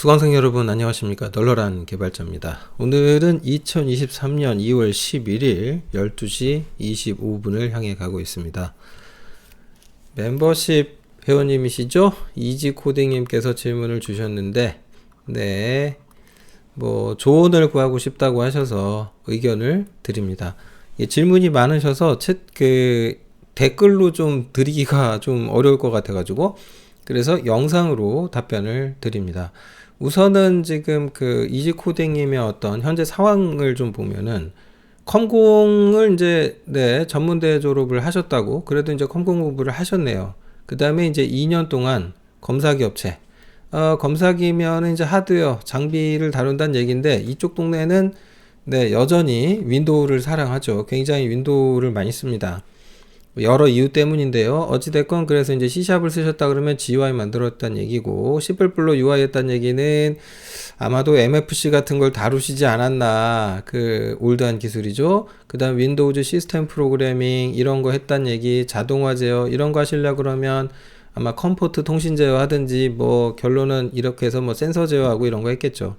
수강생 여러분 안녕하십니까? 널널한 개발자입니다. 오늘은 2023년 2월 11일 12시 25분을 향해 가고 있습니다. 멤버십 회원님이시죠? 이지코딩님께서 질문을 주셨는데 네뭐 조언을 구하고 싶다고 하셔서 의견을 드립니다. 예, 질문이 많으셔서 챗 그 댓글로 좀 드리기가 좀 어려울 것 같아 가지고 그래서 영상으로 답변을 드립니다. 우선은 지금 그 이지 코딩님의 어떤 현재 상황을 좀 보면은 컴공을 이제 네 전문대 졸업을 하셨다고 그래도 이제 컴공 공부를 하셨네요. 그 다음에 이제 2년 동안 검사기 업체 어, 검사기면은 이제 하드웨어 장비를 다룬다는 얘기인데 이쪽 동네는 네 여전히 윈도우를 사랑하죠. 굉장히 윈도우를 많이 씁니다. 여러 이유 때문인데요. 어찌됐건 그래서 이제 C샵을 쓰셨다 그러면 GUI 만들었다는 얘기고 C++ UI 했다는 얘기는 아마도 MFC 같은 걸 다루시지 않았나 그 올드한 기술이죠. 그 다음 윈도우즈 시스템 프로그래밍 이런 거 했다는 얘기 자동화 제어 이런 거 하시려 그러면 아마 컴포트 통신 제어 하든지 뭐 결론은 이렇게 해서 뭐 센서 제어하고 이런 거 했겠죠.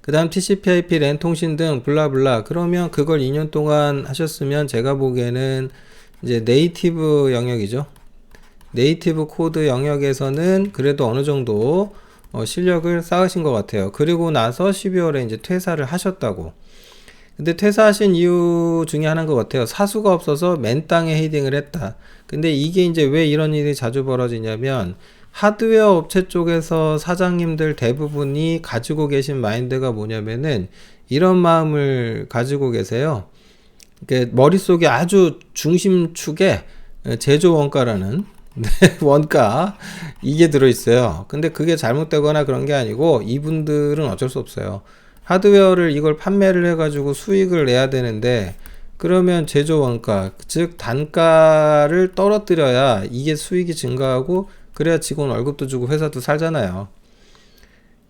그 다음 TCP/IP 랜 통신 등 블라블라 그러면 그걸 2년 동안 하셨으면 제가 보기에는 이제 네이티브 영역이죠. 네이티브 코드 영역에서는 그래도 어느 정도 어, 실력을 쌓으신 것 같아요. 그리고 나서 12월에 이제 퇴사를 하셨다고. 근데 퇴사하신 이유 중에 하나인 것 같아요. 사수가 없어서 맨 땅에 헤딩을 했다. 근데 이게 이제 왜 이런 일이 자주 벌어지냐면 하드웨어 업체 쪽에서 사장님들 대부분이 가지고 계신 마인드가 뭐냐면은 이런 마음을 가지고 계세요. 머릿속에 아주 중심축에 제조 원가라는 네, 원가 이게 들어있어요. 근데 그게 잘못되거나 그런 게 아니고 이분들은 어쩔 수 없어요. 하드웨어를 이걸 판매를 해가지고 수익을 내야 되는데 그러면 제조 원가 즉 단가를 떨어뜨려야 이게 수익이 증가하고 그래야 직원 월급도 주고 회사도 살잖아요.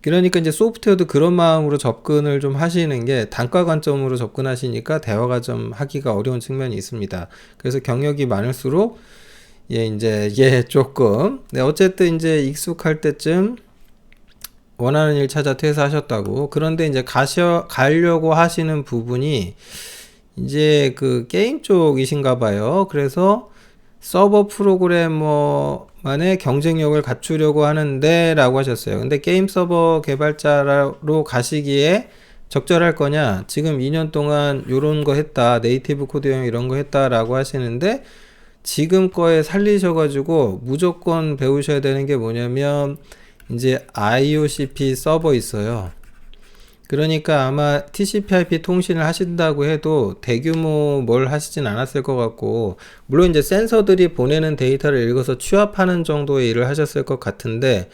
그러니까 이제 소프트웨어도 그런 마음으로 접근을 좀 하시는 게 단가 관점으로 접근하시니까 대화가 좀 하기가 어려운 측면이 있습니다. 그래서 경력이 많을수록 예 이제 예 조금 네 어쨌든 이제 익숙할 때쯤 원하는 일 찾아 퇴사하셨다고 그런데 이제 가셔 가려고 하시는 부분이 이제 그 게임 쪽이신가 봐요. 그래서 서버 프로그래머 만의 경쟁력을 갖추려고 하는데 라고 하셨어요. 근데 게임 서버 개발자로 가시기에 적절할 거냐? 지금 2년 동안 요런 거 했다. 네이티브 코드형 이런 거 했다라고 하시는데 지금 거에 살리셔 가지고 무조건 배우셔야 되는 게 뭐냐면 이제 IOCP 서버 있어요. 그러니까 아마 TCP/IP 통신을 하신다고 해도 대규모 뭘 하시진 않았을 것 같고 물론 이제 센서들이 보내는 데이터를 읽어서 취합하는 정도의 일을 하셨을 것 같은데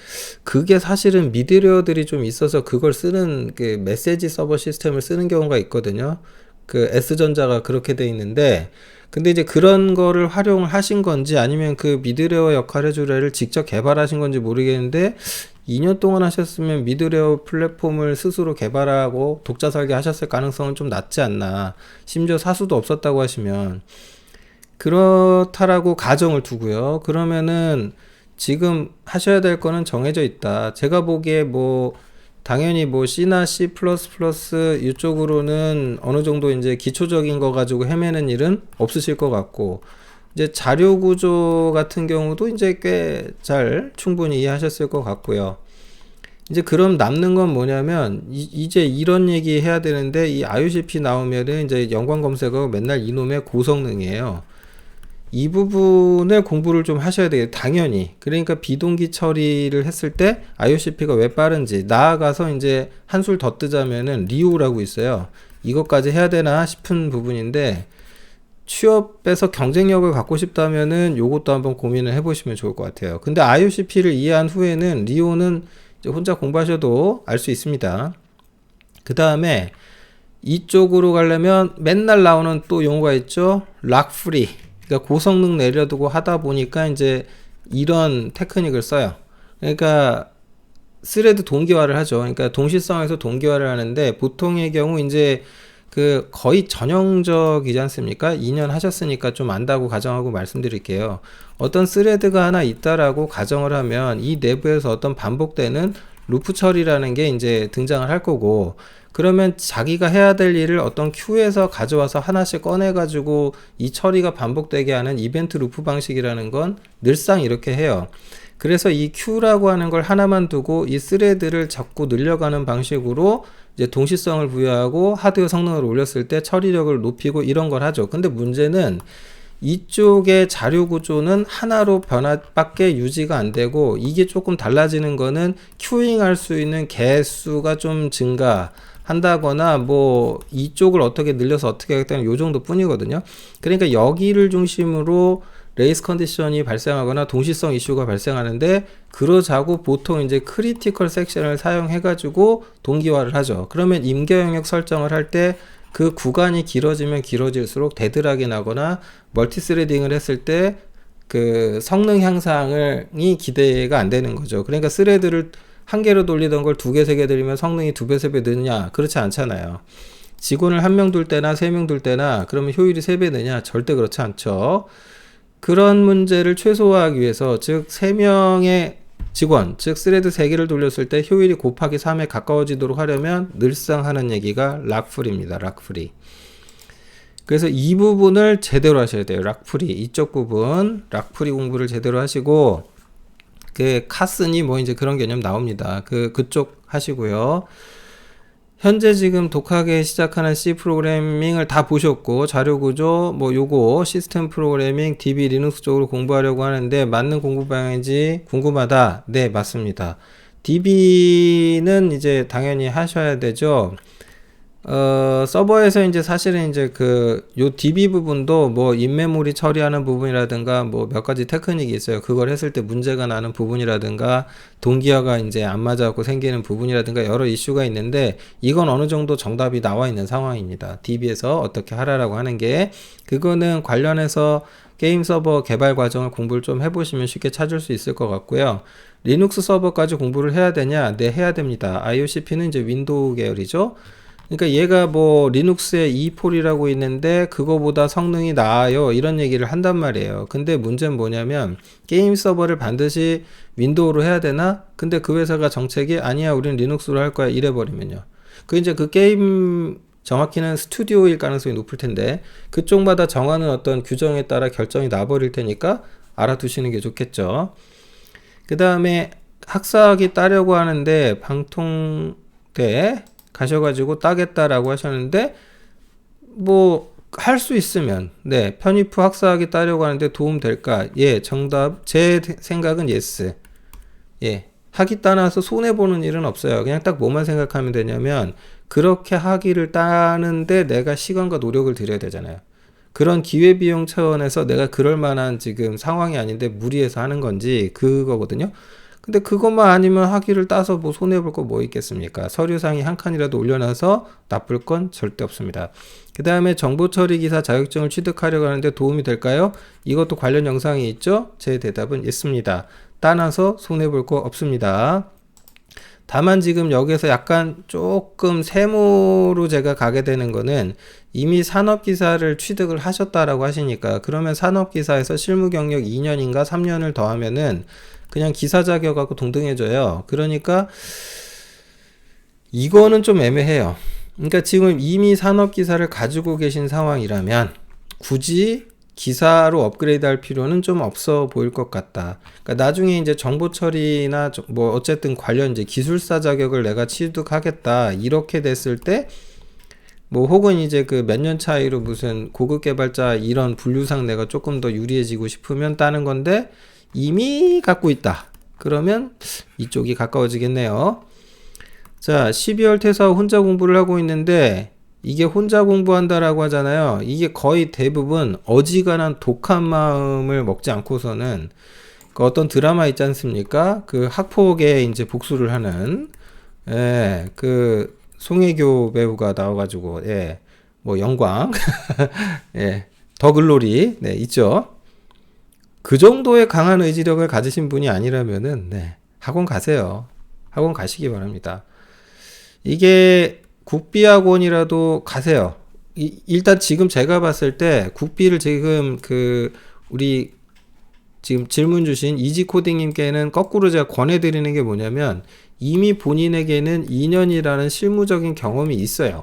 그게 사실은 미드웨어들이 좀 있어서 그걸 쓰는 그 메시지 서버 시스템을 쓰는 경우가 있거든요. 그 S전자가 그렇게 돼 있는데 근데 이제 그런 거를 활용을 하신 건지 아니면 그 미드웨어 역할 해주래를 직접 개발하신 건지 모르겠는데 2년 동안 하셨으면 미드웨어 플랫폼을 스스로 개발하고 독자 설계하셨을 가능성은 좀 낮지 않나. 심지어 사수도 없었다고 하시면 그렇다라고 가정을 두고요. 그러면은 지금 하셔야 될 거는 정해져 있다. 제가 보기에 뭐 당연히 뭐 C나 C++ 이쪽으로는 어느 정도 이제 기초적인 거 가지고 헤매는 일은 없으실 것 같고 이제 자료 구조 같은 경우도 이제 꽤 잘 충분히 이해하셨을 것 같고요. 이제 그럼 남는 건 뭐냐면 이, 제 이런 얘기 해야 되는데 이 IOCP 나오면은 이제 연관 검색어 맨날 이놈의 고성능이에요. 이 부분을 공부를 좀 하셔야 돼요. 당연히. 그러니까 비동기 처리를 했을 때 IOCP가 왜 빠른지 나아가서 이제 한술 더 뜨자면은 리오라고 있어요. 이것까지 해야 되나 싶은 부분인데 취업에서 경쟁력을 갖고 싶다면은 요것도 한번 고민을 해보시면 좋을 것 같아요. 근데 IOCP를 이해한 후에는 리오는 혼자 공부하셔도 알 수 있습니다. 그 다음에 이쪽으로 가려면 맨날 나오는 또 용어가 있죠. 락프리. 그러니까 고성능 내려두고 하다 보니까 이제 이런 테크닉을 써요. 그러니까 스레드 동기화를 하죠. 그러니까 동시성에서 동기화를 하는데 보통의 경우 이제 그 거의 전형적이지 않습니까? 2년 하셨으니까 좀 안다고 가정하고 말씀드릴게요. 어떤 스레드가 하나 있다라고 가정을 하면 이 내부에서 어떤 반복되는 루프 처리라는 게 이제 등장을 할 거고 그러면 자기가 해야 될 일을 어떤 큐에서 가져와서 하나씩 꺼내 가지고 이 처리가 반복되게 하는 이벤트 루프 방식이라는 건 늘상 이렇게 해요. 그래서 이 큐라고 하는 걸 하나만 두고 이 스레드를 자꾸 늘려가는 방식으로 이제 동시성을 부여하고 하드웨어 성능을 올렸을 때 처리력을 높이고 이런 걸 하죠. 근데 문제는 이쪽의 자료 구조는 하나로 변화밖에 유지가 안 되고 이게 조금 달라지는 거는 큐잉 할 수 있는 개수가 좀 증가 한다거나 뭐 이쪽을 어떻게 늘려서 어떻게 하겠다는 요 정도 뿐이거든요. 그러니까 여기를 중심으로 레이스 컨디션이 발생하거나 동시성 이슈가 발생하는데 그러자고 보통 이제 크리티컬 섹션을 사용해 가지고 동기화를 하죠. 그러면 임계 영역 설정을 할때 그 구간이 길어지면 길어질수록 데드락이 나거나 멀티 스레딩을 했을 때 그 성능 향상이 기대가 안 되는 거죠. 그러니까 스레드를 한 개로 돌리던 걸 두 개, 세 개 돌리면 성능이 두 배, 세 배 느냐? 그렇지 않잖아요. 직원을 한 명 둘 때나 세 명 둘 때나 그러면 효율이 세 배 느냐? 절대 그렇지 않죠. 그런 문제를 최소화하기 위해서 즉 3명의 직원, 즉 스레드 3개를 돌렸을 때 효율이 곱하기 3에 가까워지도록 하려면 늘상 하는 얘기가 락풀입니다. 락풀이. 그래서 이 부분을 제대로 하셔야 돼요. 락풀이. 이쪽 부분, 락풀이 공부를 제대로 하시고 그 카스니 뭐 이제 그런 개념 나옵니다. 그 그쪽 하시고요. 현재 지금 독하게 시작하는 C 프로그래밍을 다 보셨고 자료 구조 뭐 요거 시스템 프로그래밍 DB 리눅스 쪽으로 공부하려고 하는데 맞는 공부 방향인지 궁금하다. 네, 맞습니다. DB는 이제 당연히 하셔야 되죠. 어, 서버에서 이제 사실은 이제 그, 요 DB 부분도 뭐 인메모리 처리하는 부분이라든가 뭐 몇 가지 테크닉이 있어요. 그걸 했을 때 문제가 나는 부분이라든가 동기화가 이제 안 맞아갖고 생기는 부분이라든가 여러 이슈가 있는데 이건 어느 정도 정답이 나와 있는 상황입니다. DB에서 어떻게 하라라고 하는 게 그거는 관련해서 게임 서버 개발 과정을 공부를 좀 해보시면 쉽게 찾을 수 있을 것 같고요. 리눅스 서버까지 공부를 해야 되냐? 네, 해야 됩니다. IOCP는 이제 윈도우 계열이죠. 그러니까 얘가 뭐 리눅스에 E4이라고 있는데 그거보다 성능이 나아요. 이런 얘기를 한단 말이에요. 근데 문제는 뭐냐면 게임 서버를 반드시 윈도우로 해야 되나? 근데 그 회사가 정책이 아니야. 우리는 리눅스로 할 거야. 이래 버리면요. 그 이제 그 게임 정확히는 스튜디오일 가능성이 높을 텐데 그쪽마다 정하는 어떤 규정에 따라 결정이 나버릴 테니까 알아두시는 게 좋겠죠. 그 다음에 학사학이 따려고 하는데 방통대 가셔가지고 따겠다라고 하셨는데 뭐 할 수 있으면 네 편입 후 학사학위 따려고 하는데 도움 될까? 예 정답 제 생각은 예스 예 학위 따놔서 손해 보는 일은 없어요. 그냥 딱 뭐만 생각하면 되냐면 그렇게 학위를 따는데 내가 시간과 노력을 들여야 되잖아요. 그런 기회 비용 차원에서 내가 그럴 만한 지금 상황이 아닌데 무리해서 하는 건지 그거거든요. 근데 그것만 아니면 학위를 따서 뭐 손해볼 거 뭐 있겠습니까? 서류상이 한 칸이라도 올려놔서 나쁠 건 절대 없습니다. 그 다음에 정보처리 기사 자격증을 취득하려고 하는데 도움이 될까요? 이것도 관련 영상이 있죠? 제 대답은 있습니다. 따놔서 손해볼 거 없습니다. 다만 지금 여기서 약간 조금 세모로 제가 가게 되는 거는 이미 산업기사를 취득을 하셨다라고 하시니까 그러면 산업기사에서 실무 경력 2년인가 3년을 더하면은 그냥 기사 자격하고 동등해져요. 그러니까 이거는 좀 애매해요. 그러니까 지금 이미 산업 기사를 가지고 계신 상황이라면 굳이 기사로 업그레이드 할 필요는 좀 없어 보일 것 같다. 그러니까 나중에 이제 정보 처리나 뭐 어쨌든 관련 이제 기술사 자격을 내가 취득하겠다. 이렇게 됐을 때 뭐 혹은 이제 그 몇 년 차이로 무슨 고급 개발자 이런 분류상 내가 조금 더 유리해지고 싶으면 따는 건데 이미 갖고 있다. 그러면 이쪽이 가까워지겠네요. 자, 12월 퇴사 후 혼자 공부를 하고 있는데 이게 혼자 공부한다라고 하잖아요. 이게 거의 대부분 어지간한 독한 마음을 먹지 않고서는 그 어떤 드라마 있지 않습니까? 그 학폭에 이제 복수를 하는 예, 그 송혜교 배우가 나와가지고 예, 뭐 영광 예, 더글로리 네 있죠. 그 정도의 강한 의지력을 가지신 분이 아니라면은 네, 학원 가세요. 학원 가시기 바랍니다. 이게 국비학원이라도 가세요. 이, 일단 지금 제가 봤을 때 국비를 지금 그 우리 지금 질문 주신 이지코딩님께는 거꾸로 제가 권해드리는 게 뭐냐면 이미 본인에게는 2년이라는 실무적인 경험이 있어요.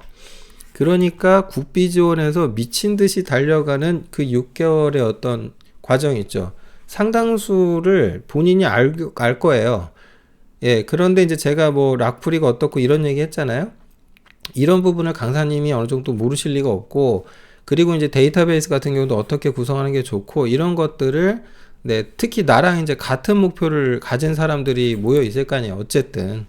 그러니까 국비 지원에서 미친 듯이 달려가는 그 6개월의 어떤 과정 있죠. 상당수를 본인이 알, 알 거예요. 예, 그런데 이제 제가 뭐 락프리가 어떻고 이런 얘기 했잖아요. 이런 부분을 강사님이 어느 정도 모르실 리가 없고, 그리고 이제 데이터베이스 같은 경우도 어떻게 구성하는 게 좋고, 이런 것들을 네, 특히 나랑 이제 같은 목표를 가진 사람들이 모여 있을 거 아니에요. 어쨌든.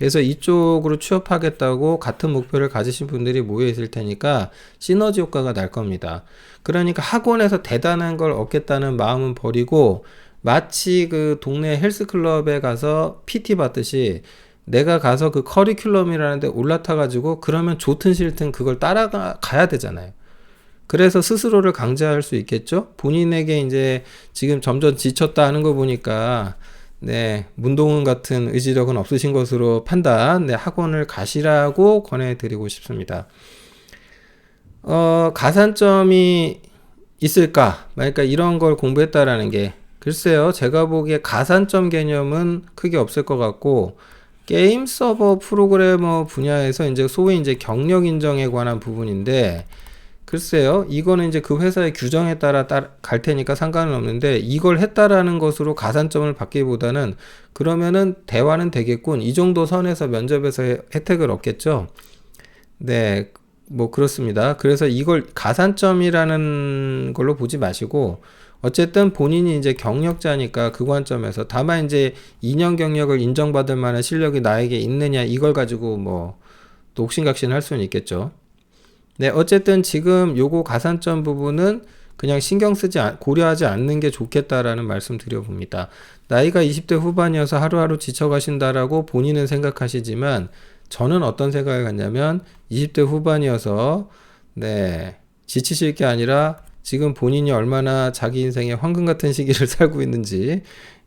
그래서 이쪽으로 취업하겠다고 같은 목표를 가지신 분들이 모여 있을 테니까 시너지 효과가 날 겁니다. 그러니까 학원에서 대단한 걸 얻겠다는 마음은 버리고 마치 그 동네 헬스클럽에 가서 PT 받듯이 내가 가서 그 커리큘럼이라는 데 올라타 가지고 그러면 좋든 싫든 그걸 따라가야 되잖아요. 그래서 스스로를 강제할 수 있겠죠? 본인에게 이제 지금 점점 지쳤다 하는 거 보니까 네, 문동은 같은 의지력은 없으신 것으로 판단, 네, 학원을 가시라고 권해드리고 싶습니다. 어, 가산점이 있을까? 그러니까 이런 걸 공부했다라는 게, 글쎄요, 제가 보기에 가산점 개념은 크게 없을 것 같고, 게임 서버 프로그래머 분야에서 이제 소위 이제 경력 인정에 관한 부분인데, 글쎄요, 이거는 이제 그 회사의 규정에 따라 따, 갈 테니까 상관은 없는데, 이걸 했다라는 것으로 가산점을 받기보다는, 그러면은 대화는 되겠군. 이 정도 선에서 면접에서 혜택을 얻겠죠. 네, 뭐 그렇습니다. 그래서 이걸 가산점이라는 걸로 보지 마시고, 어쨌든 본인이 이제 경력자니까 그 관점에서 다만 이제 2년 경력을 인정받을 만한 실력이 나에게 있느냐 이걸 가지고 뭐 녹심각신 할 수는 있겠죠. 네, 어쨌든 지금 요거 가산점 부분은 그냥 신경 쓰지 고려하지 않는 게 좋겠다라는 말씀 드려봅니다. 나이가 20대 후반이어서 하루하루 지쳐가신다라고 본인은 생각하시지만 저는 어떤 생각을 갖냐면 20대 후반이어서 네 지치실 게 아니라 지금 본인이 얼마나 자기 인생의 황금 같은 시기를 살고 있는지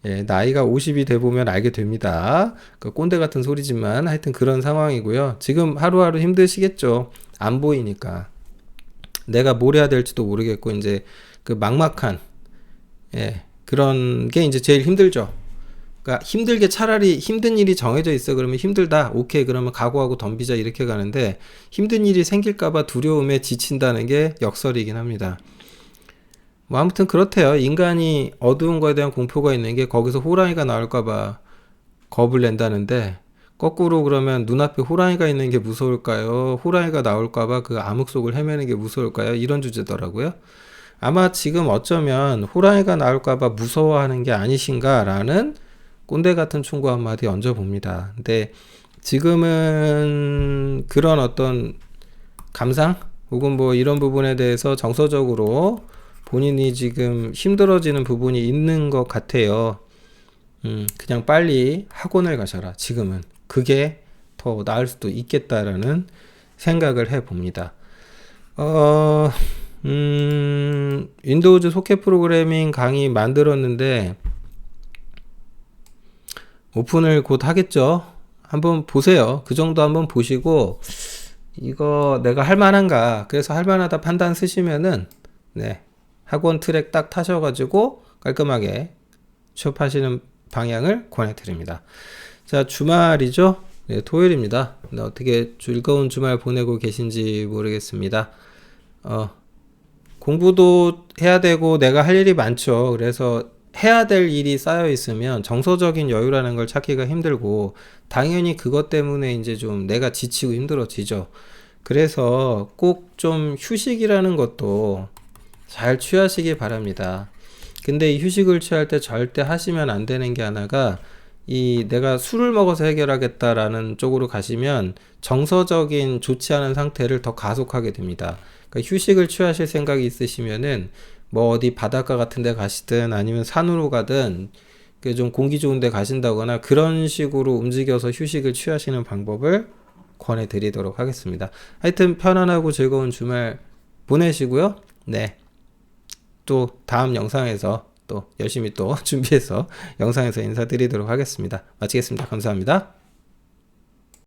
예, 나이가 50이 돼 보면 알게 됩니다. 그 꼰대 같은 소리지만 하여튼 그런 상황이고요. 지금 하루하루 힘드시겠죠. 안 보이니까 내가 뭘 해야 될지도 모르겠고 이제 그 막막한 예, 그런 게 이제 제일 힘들죠. 그러니까 힘들게 차라리 힘든 일이 정해져 있어 그러면 힘들다 오케이 그러면 각오하고 덤비자 이렇게 가는데 힘든 일이 생길까봐 두려움에 지친다는 게 역설이긴 합니다. 뭐 아무튼 그렇대요. 인간이 어두운 거에 대한 공포가 있는 게 거기서 호랑이가 나올까봐 겁을 낸다는데 거꾸로 그러면 눈앞에 호랑이가 있는 게 무서울까요? 호랑이가 나올까봐 그 암흑 속을 헤매는 게 무서울까요? 이런 주제더라고요. 아마 지금 어쩌면 호랑이가 나올까봐 무서워하는 게 아니신가라는 꼰대 같은 충고 한마디 얹어봅니다. 근데 지금은 그런 어떤 감상 혹은 뭐 이런 부분에 대해서 정서적으로 본인이 지금 힘들어지는 부분이 있는 것 같아요. 음, 그냥 빨리 학원을 가셔라. 지금은. 그게 더 나을 수도 있겠다라는 생각을 해 봅니다. 어, 음, 윈도우즈 소켓 프로그래밍 강의 만들었는데, 오픈을 곧 하겠죠? 한번 보세요. 그 정도 한번 보시고, 이거 내가 할 만한가? 그래서 할 만하다 판단 쓰시면은, 네, 학원 트랙 딱 타셔가지고 깔끔하게 취업하시는 방향을 권해드립니다. 자, 주말이죠? 네, 토요일입니다. 네, 어떻게 즐거운 주말 보내고 계신지 모르겠습니다. 어, 공부도 해야 되고 내가 할 일이 많죠. 그래서 해야 될 일이 쌓여 있으면 정서적인 여유라는 걸 찾기가 힘들고 당연히 그것 때문에 이제 좀 내가 지치고 힘들어지죠. 그래서 꼭 좀 휴식이라는 것도 잘 취하시기 바랍니다. 근데 이 휴식을 취할 때 절대 하시면 안 되는 게 하나가 이 내가 술을 먹어서 해결하겠다라는 쪽으로 가시면 정서적인 좋지 않은 상태를 더 가속하게 됩니다. 그러니까 휴식을 취하실 생각이 있으시면은 뭐 어디 바닷가 같은 데 가시든 아니면 산으로 가든 그좀 공기 좋은 데 가신다거나 그런 식으로 움직여서 휴식을 취하시는 방법을 권해 드리도록 하겠습니다. 하여튼 편안하고 즐거운 주말 보내시고요. 네. 또 다음 영상에서 또 열심히 또 준비해서 영상에서 인사드리도록 하겠습니다. 마치겠습니다. 감사합니다.